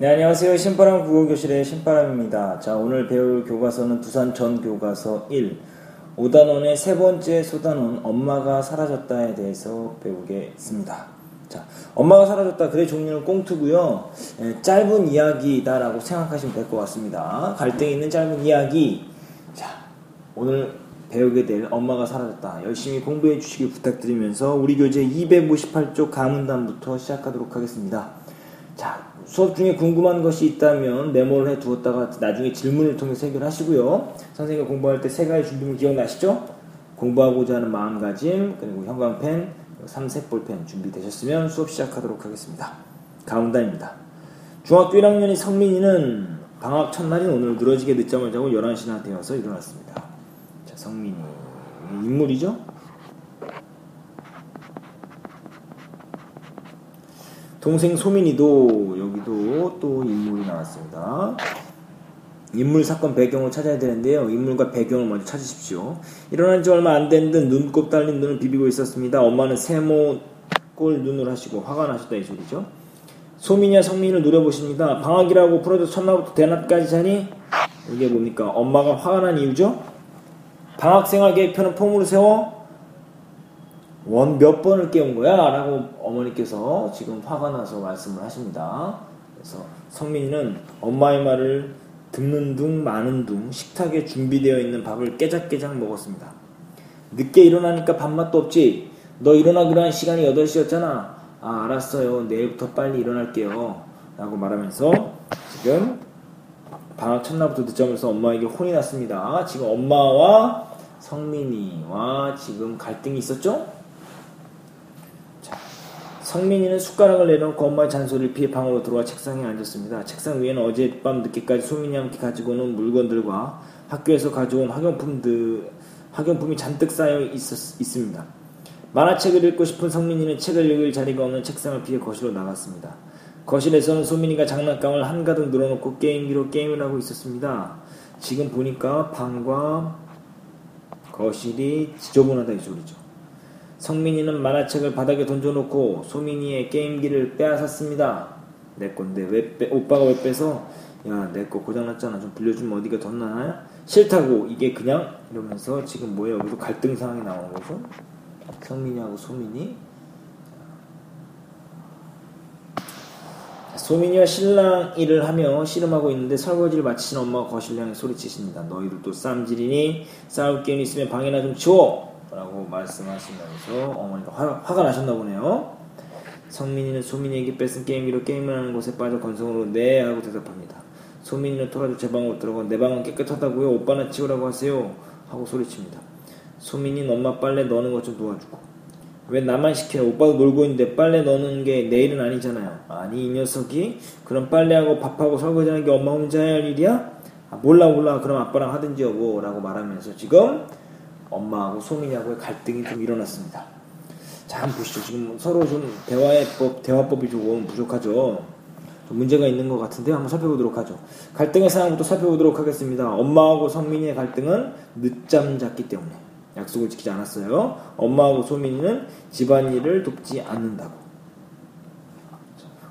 네, 안녕하세요. 신바람 국어교실의 신바람입니다. 자, 오늘 배울 교과서는 부산 전 교과서 1. 오단원의 세 번째 소단원, 엄마가 사라졌다에 대해서 배우겠습니다. 자, 엄마가 사라졌다. 글의 종류는 꽁트고요 예, 짧은 이야기다라고 생각하시면 될 것 같습니다. 갈등이 있는 짧은 이야기. 자, 오늘 배우게 될 엄마가 사라졌다. 열심히 공부해 주시길 부탁드리면서 우리 교재 258쪽 가문단부터 시작하도록 하겠습니다. 자, 수업 중에 궁금한 것이 있다면 메모를 해 두었다가 나중에 질문을 통해서 해결하시고요. 선생님이 공부할 때 세 가지 준비물 기억나시죠? 공부하고자 하는 마음가짐, 그리고 형광펜, 삼색 볼펜 준비되셨으면 수업 시작하도록 하겠습니다. 가운단입니다. 중학교 1학년이 성민이는 방학 첫날인 오늘 늘어지게 늦잠을 자고 11시나 되어서 일어났습니다. 자, 성민이. 인물이죠? 동생 소민이도 여기도 또 인물이 나왔습니다. 인물 사건 배경을 찾아야 되는데요. 인물과 배경을 먼저 찾으십시오. 일어난 지 얼마 안 된 듯 눈곱 달린 눈을 비비고 있었습니다. 엄마는 세모 꼴 눈을 하시고 화가 나셨다 이 소리죠. 소민이와 성민이를 노려보십니다. 방학이라고 풀어줘서 첫날부터 대낮까지 자니? 이게 뭡니까? 엄마가 화가 난 이유죠? 방학생활 계획표는 폼으로 세워 원 몇 번을 깨운 거야? 라고 어머니께서 지금 화가 나서 말씀을 하십니다. 그래서 성민이는 엄마의 말을 듣는 둥 마는 둥 식탁에 준비되어 있는 밥을 깨작깨작 먹었습니다. 늦게 일어나니까 밥맛도 없지? 너 일어나기로 한 시간이 8시였잖아. 아, 알았어요. 내일부터 빨리 일어날게요. 라고 말하면서 지금 방학 첫날부터 늦잠을 서 엄마에게 혼이 났습니다. 지금 엄마와 성민이와 지금 갈등이 있었죠? 성민이는 숟가락을 내려놓고 엄마의 잔소리를 피해 방으로 들어와 책상에 앉았습니다. 책상 위에는 어젯밤 늦게까지 소민이와 함께 가지고 온 물건들과 학교에서 가져온 학용품들, 학용품이 잔뜩 쌓여 있었, 있습니다. 만화책을 읽고 싶은 성민이는 책을 읽을 자리가 없는 책상을 피해 거실로 나갔습니다. 거실에서는 소민이가 장난감을 한가득 늘어놓고 게임기로 게임을 하고 있었습니다. 지금 보니까 방과 거실이 지저분하다 이 소리죠. 성민이는 만화책을 바닥에 던져놓고 소민이의 게임기를 빼앗았습니다. 내 건데 왜 빼, 오빠가 왜 빼서 야 내 거 고장났잖아 좀 빌려주면 어디가 덧나나요? 싫다고 이게 그냥 이러면서 지금 뭐예요 여기서 갈등 상황이 나오는 거죠. 성민이하고 소민이 소민이와 신랑 일을 하며 씨름하고 있는데 설거지를 마치신 엄마가 거실 향해 소리치십니다. 너희들 또 쌈질이니 싸울 게임 있으면 방이나 좀 치워 라고 말씀하시면서 어머니가 화, 화가 나셨나 보네요. 성민이는 소민이에게 뺏은 게임기로 게임을 하는 곳에 빠져 건성으로 네 하고 대답합니다. 소민이는 토라도 제 방으로 들어가 내 방은 깨끗하다고요. 오빠는 치우라고 하세요. 하고 소리칩니다. 소민이는 엄마 빨래 넣는 것 좀 도와주고 왜 나만 시켜요? 오빠도 놀고 있는데 빨래 넣는 게 내일은 아니잖아요. 아니 이 녀석이 그럼 빨래하고 밥하고 설거지하는 게 엄마 혼자 할 일이야? 아, 몰라 몰라 그럼 아빠랑 하든지 여보 라고 말하면서 지금 엄마하고 소민이하고의 갈등이 좀 일어났습니다. 자, 한번 보시죠. 지금 서로 좀 대화의 법, 대화법이 조금 부족하죠. 좀 문제가 있는 것 같은데 한번 살펴보도록 하죠. 갈등의 상황부터 살펴보도록 하겠습니다. 엄마하고 성민이의 갈등은 늦잠 잤기 때문에 약속을 지키지 않았어요. 엄마하고 소민이는 집안일을 돕지 않는다고.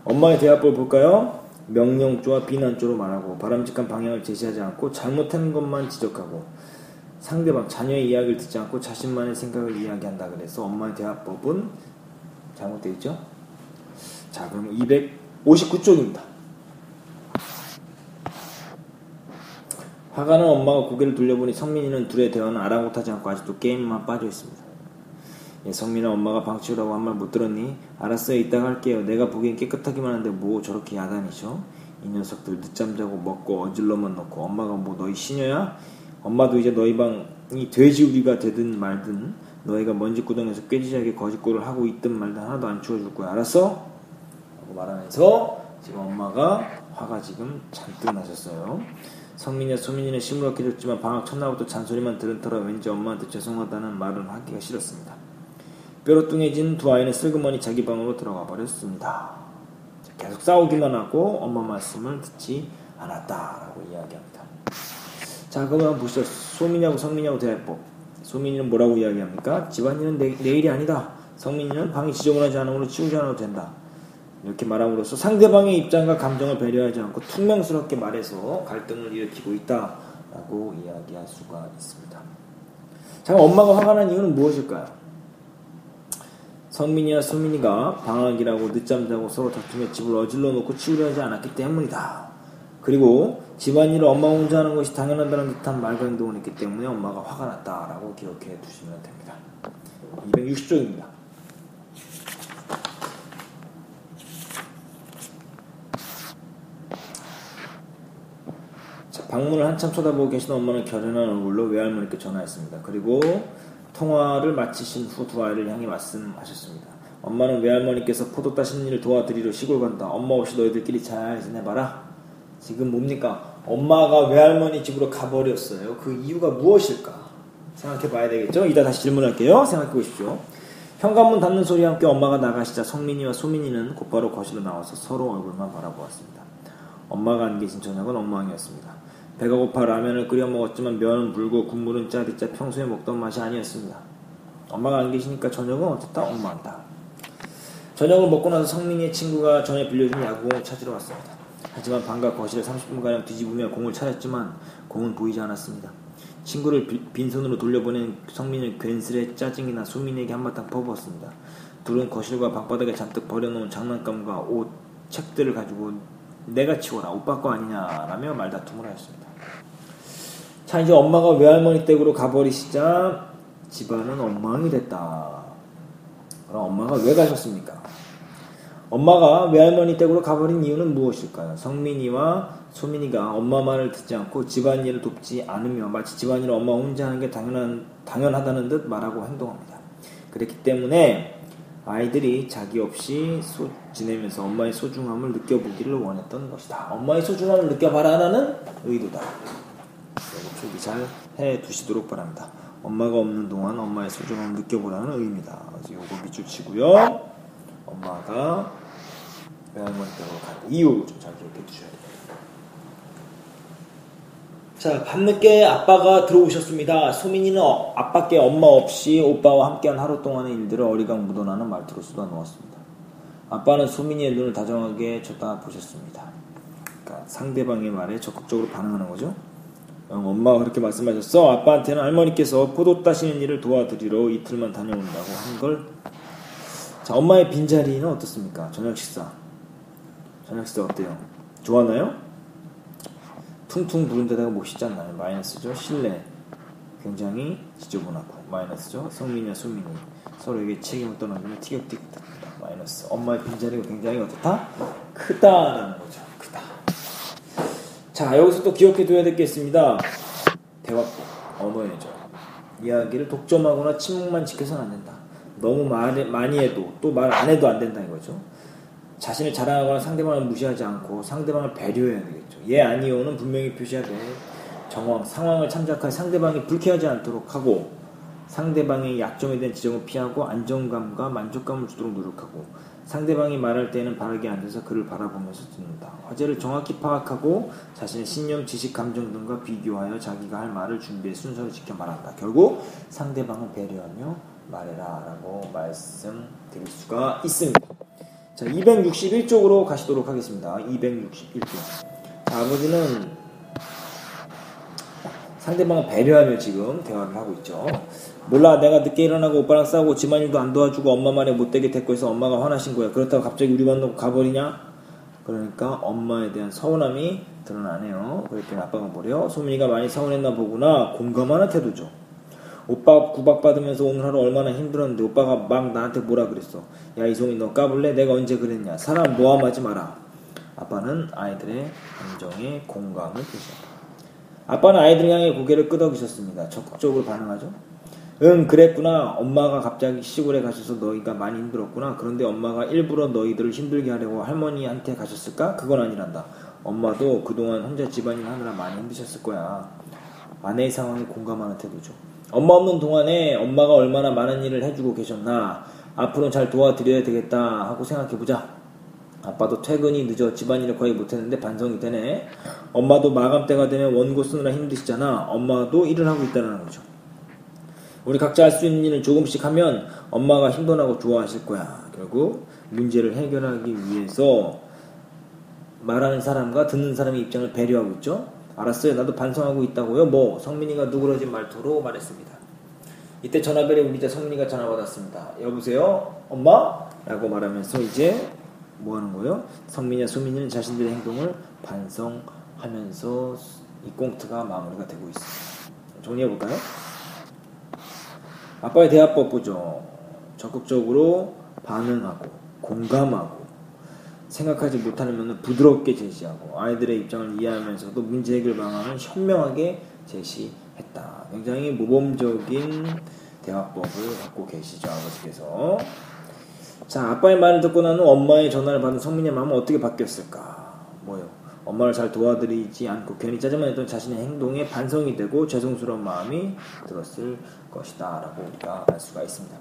엄마의 대화법을 볼까요? 명령조와 비난조로 말하고 바람직한 방향을 제시하지 않고 잘못한 것만 지적하고 상대방 자녀의 이야기를 듣지 않고 자신만의 생각을 이야기한다 그래서 엄마의 대화법은 잘못되어 있죠. 자, 그럼 259쪽입니다. 화가 난 엄마가 고개를 돌려보니 성민이는 둘의 대화는 아랑곳하지 않고 아직도 게임만 빠져 있습니다. 예, 성민아 엄마가 방 치우라고 한 말 못 들었니? 알았어요 이따가 할게요. 내가 보기엔 깨끗하기만 한데 뭐 저렇게 야단이죠? 이 녀석들 늦잠 자고 먹고 어질러만 놓고 엄마가 뭐 너희 시녀야? 엄마도 이제 너희 방이 돼지우리가 되든 말든 너희가 먼지구덩이에서 꾀지지하게 거짓골을 하고 있든 말든 하나도 안 치워줄 거야. 알았어? 라고 말하면서 지금 엄마가 화가 지금 잔뜩 나셨어요. 성민이와 소민이는 시무렇게 줬지만 방학 첫날부터 잔소리만 들은 터라 왠지 엄마한테 죄송하다는 말은 하기가 싫었습니다. 뾰로뚱해진 두 아이는 슬그머니 자기 방으로 들어가 버렸습니다. 계속 싸우기만 하고 엄마 말씀을 듣지 않았다라고 이야기합니다 자, 그러면 보시죠. 소민이하고 성민이하고 대화법. 소민이는 뭐라고 이야기합니까? 집안일은 내, 내 일이 아니다. 성민이는 방이 지저분하지 않으므로 치우지 않아도 된다. 이렇게 말함으로써 상대방의 입장과 감정을 배려하지 않고 퉁명스럽게 말해서 갈등을 일으키고 있다라고 이야기할 수가 있습니다. 자, 엄마가 화가 난 이유는 무엇일까요? 성민이와 수민이가 방학이라고 늦잠 자고 서로 다투며 집을 어질러 놓고 치우려 하지 않았기 때문이다. 그리고 집안일을 엄마 혼자 하는 것이 당연하다는 듯한 말과 행동을 했기 때문에 엄마가 화가 났다라고 기억해 두시면 됩니다. 260쪽입니다. 자, 방문을 한참 쳐다보고 계신 엄마는 결연한 얼굴로 외할머니께 전화했습니다. 그리고 통화를 마치신 후 두 아이를 향해 말씀하셨습니다. 엄마는 외할머니께서 포도 따시는 일을 도와드리러 시골 간다. 엄마 없이 너희들끼리 잘 지내봐라. 지금 뭡니까? 엄마가 외할머니 집으로 가버렸어요. 그 이유가 무엇일까? 생각해 봐야 되겠죠? 이따 다시 질문할게요. 생각해 보십시오. 현관문 닫는 소리와 함께 엄마가 나가시자 성민이와 소민이는 곧바로 거실로 나와서 서로 얼굴만 바라보았습니다. 엄마가 안 계신 저녁은 엉망이었습니다. 배가 고파 라면을 끓여 먹었지만 면은 불고 국물은 짜디짜 평소에 먹던 맛이 아니었습니다. 엄마가 안 계시니까 저녁은 어쨌다 엉망이다. 저녁을 먹고 나서 성민이의 친구가 전에 빌려준 야구공을 찾으러 왔습니다. 하지만 방과 거실을 30분가량 뒤집으며 공을 찾았지만 공은 보이지 않았습니다. 친구를 빈손으로 돌려보낸 성민은 괜스레 짜증이 나 소민에게 한바탕 퍼부었습니다. 둘은 거실과 방바닥에 잔뜩 버려놓은 장난감과 옷, 책들을 가지고 내가 치워라 오빠 거 아니냐라며 말다툼을 하였습니다. 자 이제 엄마가 외할머니 댁으로 가버리시자 집안은 엉망이 됐다. 그럼 엄마가 왜 가셨습니까? 엄마가 외할머니 댁으로 가버린 이유는 무엇일까요? 성민이와 소민이가 엄마 말을 듣지 않고 집안일을 돕지 않으며 마치 집안일을 엄마 혼자 하는 게 당연한, 당연하다는 듯 말하고 행동합니다. 그렇기 때문에 아이들이 자기 없이 소, 지내면서 엄마의 소중함을 느껴보기를 원했던 것이다. 엄마의 소중함을 느껴봐라라는 의도다. 표기 잘 해두시도록 바랍니다. 엄마가 없는 동안 엄마의 소중함을 느껴보라는 의미다. 그래서 요거 밑줄 치고요. 엄마가 외할머니 댁으로 간 이유 좀잘 기억해 두셔야 됩니다. 자, 밤늦게 아빠가 들어오셨습니다. 소민이는 어, 아빠께 엄마 없이 오빠와 함께한 하루 동안의 일들을 어리광 묻어나는 말투로 쏟아놓았습니다. 아빠는 소민이의 눈을 다정하게 쳐다보셨습니다. 그러니까 상대방의 말에 적극적으로 반응하는 거죠. 엄마가 그렇게 말씀하셨어. 아빠한테는 할머니께서 포도 따시는 일을 도와드리러 이틀만 다녀온다고 한 걸. 자, 엄마의 빈자리는 어떻습니까? 저녁 식사. 식사 어때요? 좋았나요? 퉁퉁 부른 데다가 못씻지 않나요? 마이너스죠. 실내 굉장히 지저분하고 마이너스죠. 성민이와 소민이 서로에게 책임을 떠나주며 티격태격합니다. 마이너스. 엄마의 빈자리가 굉장히 어떻다? 크다라는 거죠. 크다. 자 여기서 또 기억해 둬야 될 게 있습니다. 대화법 언어예죠. 이야기를 독점하거나 침묵만 지켜서는 안 된다. 너무 말, 많이 해도 또 말 안 해도 안 된다 이거죠. 자신을 자랑하거나 상대방을 무시하지 않고 상대방을 배려해야 되겠죠. 예, 아니요는 분명히 표시하되 정황, 상황을 참작할 상대방이 불쾌하지 않도록 하고 상대방의 약점에 대한 지적을 피하고 안정감과 만족감을 주도록 노력하고 상대방이 말할 때는 바르게 앉아서 그를 바라보면서 듣는다. 화제를 정확히 파악하고 자신의 신념, 지식, 감정 등과 비교하여 자기가 할 말을 준비해 순서를 지켜 말한다. 결국 상대방을 배려하며 말해라 라고 말씀드릴 수가 있습니다. 자, 261쪽으로 가시도록 하겠습니다. 261쪽. 아버지는 상대방을 배려하며 지금 대화를 하고 있죠. 몰라, 내가 늦게 일어나고 오빠랑 싸우고 집안 일도 안 도와주고 엄마 말에 못되게 됐고 해서 엄마가 화나신 거야. 그렇다고 갑자기 우리 만 놓고 가버리냐? 그러니까 엄마에 대한 서운함이 드러나네요. 그랬더니 아빠가 뭐래요? 소민이가 많이 서운했나 보구나. 공감하는 태도죠. 오빠 구박받으면서 오늘 하루 얼마나 힘들었는데 오빠가 막 나한테 뭐라 그랬어. 야 이송이 너 까불래? 내가 언제 그랬냐. 사람 모함하지 마라. 아빠는 아이들의 감정에 공감을 표시합니다. 아빠는 아이들 향해 고개를 끄덕이셨습니다. 적극적으로 반응하죠. 응 그랬구나. 엄마가 갑자기 시골에 가셔서 너희가 많이 힘들었구나. 그런데 엄마가 일부러 너희들을 힘들게 하려고 할머니한테 가셨을까? 그건 아니란다. 엄마도 그동안 혼자 집안일 하느라 많이 힘드셨을 거야. 아내의 상황에 공감하는 태도죠. 엄마 없는 동안에 엄마가 얼마나 많은 일을 해주고 계셨나. 앞으로는 잘 도와드려야 되겠다 하고 생각해보자. 아빠도 퇴근이 늦어 집안일을 거의 못했는데 반성이 되네. 엄마도 마감 때가 되면 원고 쓰느라 힘드시잖아. 엄마도 일을 하고 있다는 거죠. 우리 각자 할 수 있는 일을 조금씩 하면 엄마가 나고 좋아하실 거야. 결국 문제를 해결하기 위해서 말하는 사람과 듣는 사람의 입장을 배려하고 있죠. 알았어요. 나도 반성하고 있다고요. 뭐 성민이가 누그러진 말투로 말했습니다. 이때 전화벨에 우리 자 성민이가 전화 받았습니다. 여보세요, 엄마? 라고 말하면서 이제 뭐 하는 거예요? 성민이와 소민이는 자신들의 행동을 반성하면서 이 꽁트가 마무리가 되고 있습니다. 정리해 볼까요? 아빠의 대화법 보죠. 적극적으로 반응하고 공감하고 생각하지 못하는 면을 부드럽게 제시하고 아이들의 입장을 이해하면서도 문제 해결 방안을 현명하게 제시했다. 굉장히 모범적인 대화법을 갖고 계시죠 아버지께서. 자 아빠의 말을 듣고 나는 엄마의 전화를 받은 성민의 마음은 어떻게 바뀌었을까? 뭐요? 엄마를 잘 도와드리지 않고 괜히 짜증만 했던 자신의 행동에 반성이 되고 죄송스러운 마음이 들었을 것이다 라고 우리가 알 수가 있습니다.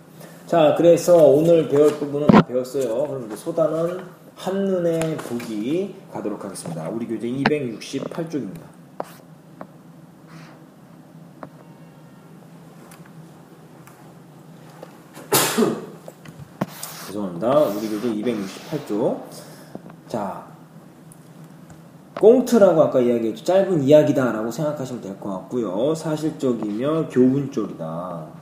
자 그래서 오늘 배울 부분은 다 배웠어요. 그럼 이제 소단은 한눈에 보기 가도록 하겠습니다. 우리 교재 268쪽입니다. 죄송합니다. 우리 교재 268쪽. 자, 꽁트라고 아까 이야기했죠. 짧은 이야기다라고 생각하시면 될 것 같고요. 사실적이며 교훈적이다.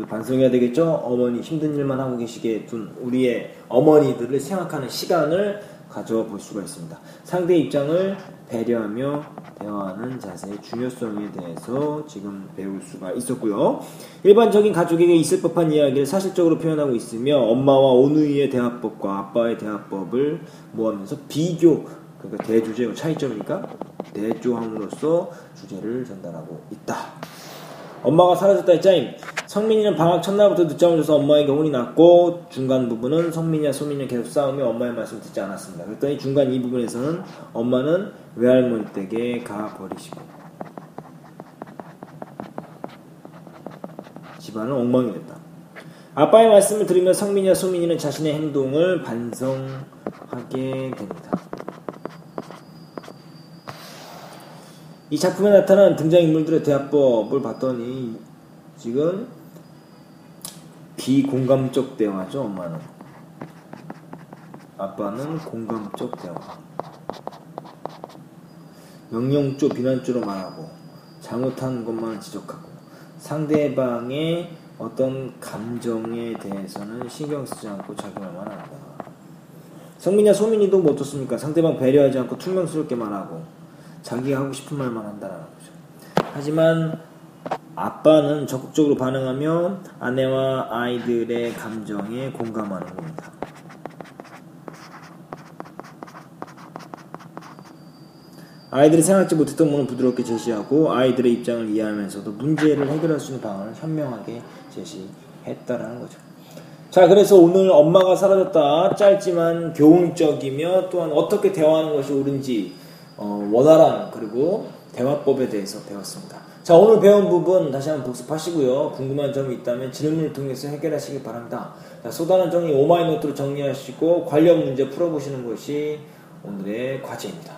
우리 반성해야 되겠죠? 어머니 힘든 일만 하고 계시게 둔 우리의 어머니들을 생각하는 시간을 가져볼 수가 있습니다. 상대의 입장을 배려하며 대화하는 자세의 중요성에 대해서 지금 배울 수가 있었고요. 일반적인 가족에게 있을 법한 이야기를 사실적으로 표현하고 있으며 엄마와 오누이의 대화법과 아빠의 대화법을 모하면서 비교 그러니까 대주제의 차이점이니까 대조함으로써 주제를 전달하고 있다. 엄마가 사라졌다 했자임. 성민이는 방학 첫날부터 늦잠을 자서 엄마에게 혼이 났고 중간 부분은 성민이와 소민이 계속 싸우며 엄마의 말씀을 듣지 않았습니다. 그랬더니 중간 이 부분에서는 엄마는 외할머니 댁에 가 버리시고 집안은 엉망이 됐다. 아빠의 말씀을 들으며 성민이와 소민이는 자신의 행동을 반성하게 됩니다. 이 작품에 나타난 등장인물들의 대화법을 봤더니 지금 비공감적 대화죠, 엄마는. 아빠는 공감적 대화. 명령조, 비난조로 말하고 잘못한 것만 지적하고 상대방의 어떤 감정에 대해서는 신경 쓰지 않고 자기 말만 한다. 성민이와 소민이도 뭐 어떻습니까? 상대방 배려하지 않고 투명스럽게 말하고 자기가 하고 싶은 말만 한다는 거죠. 하지만 아빠는 적극적으로 반응하며 아내와 아이들의 감정에 공감하는 겁니다. 아이들이 생각지 못했던 부분을 부드럽게 제시하고 아이들의 입장을 이해하면서도 문제를 해결할 수 있는 방안을 현명하게 제시했다라는 거죠. 자, 그래서 오늘 엄마가 사라졌다 짧지만 교훈적이며 또한 어떻게 대화하는 것이 옳은지 어, 원활한 그리고 대화법에 대해서 배웠습니다. 자, 오늘 배운 부분 다시 한번 복습하시고요. 궁금한 점이 있다면 질문을 통해서 해결하시기 바랍니다. 자, 소단원 정리 오마이노트로 정리하시고 관련 문제 풀어보시는 것이 오늘의 과제입니다.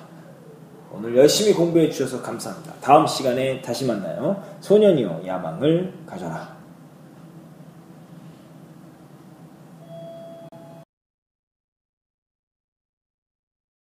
오늘 열심히 공부해 주셔서 감사합니다. 다음 시간에 다시 만나요. 소년이요 야망을 가져라.